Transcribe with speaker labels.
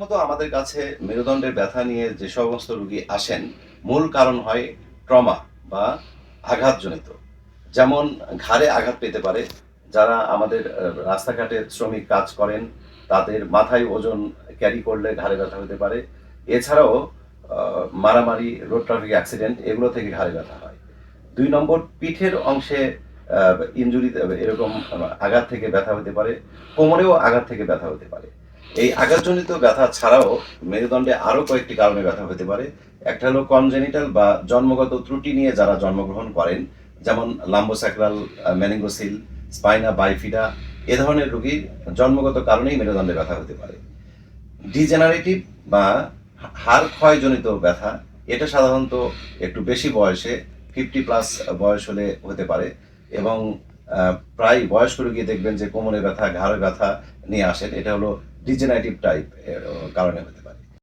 Speaker 1: মতো আমাদের কাছে মেরুদণ্ডের ব্যথা নিয়ে যে সমস্ত রুগী আসেন, মূল কারণ হয় ট্রমা বা আঘাতজনিত। যেমন ঘাড়ে আঘাত পেতে পারে, যারা আমাদের রাস্তাঘাটে শ্রমিক কাজ করেন, তাদের মাথায় ওজন ক্যারি করলে ঘাড়ে ব্যথা হতে পারে। এছাড়াও মারামারি, রোড ট্রাফিক অ্যাক্সিডেন্ট, এগুলো থেকে ঘাড়ে ব্যথা হয়। দুই নম্বর, পিঠের অংশে ইঞ্জুরি, এরকম আঘাত থেকে ব্যথা হতে পারে, কোমরেও আঘাত থেকে ব্যথা হতে পারে। এই আঘাতজনিত ব্যথা ছাড়াও মেরুদণ্ডে আরও কয়েকটি কারণে ব্যথা হতে পারে। একটা হলো কনজেনিটাল বা জন্মগত ত্রুটি নিয়ে যারা জন্মগ্রহণ করেন, যেমন লাম্বোস্যাক্রাল ম্যানিঙ্গোসিল স্পাইনা বাইফিডা এ ধরনের রোগীর জন্মগত কারণেই মেরুদণ্ডে ব্যথা হতে পারে। ডিজেনারেটিভ বা হাড় ক্ষয়জনিত ব্যথা, এটা সাধারণত একটু বেশি বয়সে ফিফটি প্লাস বয়স হলে হতে পারে এবং প্রায় বয়স্ক রোগী দেখবেন যে কোমরে ব্যথা, ঘাড়ে ব্যথা নিয়ে আসেন। এটা হলো ডিজেনারেটিভ টাইপ কারণে হতে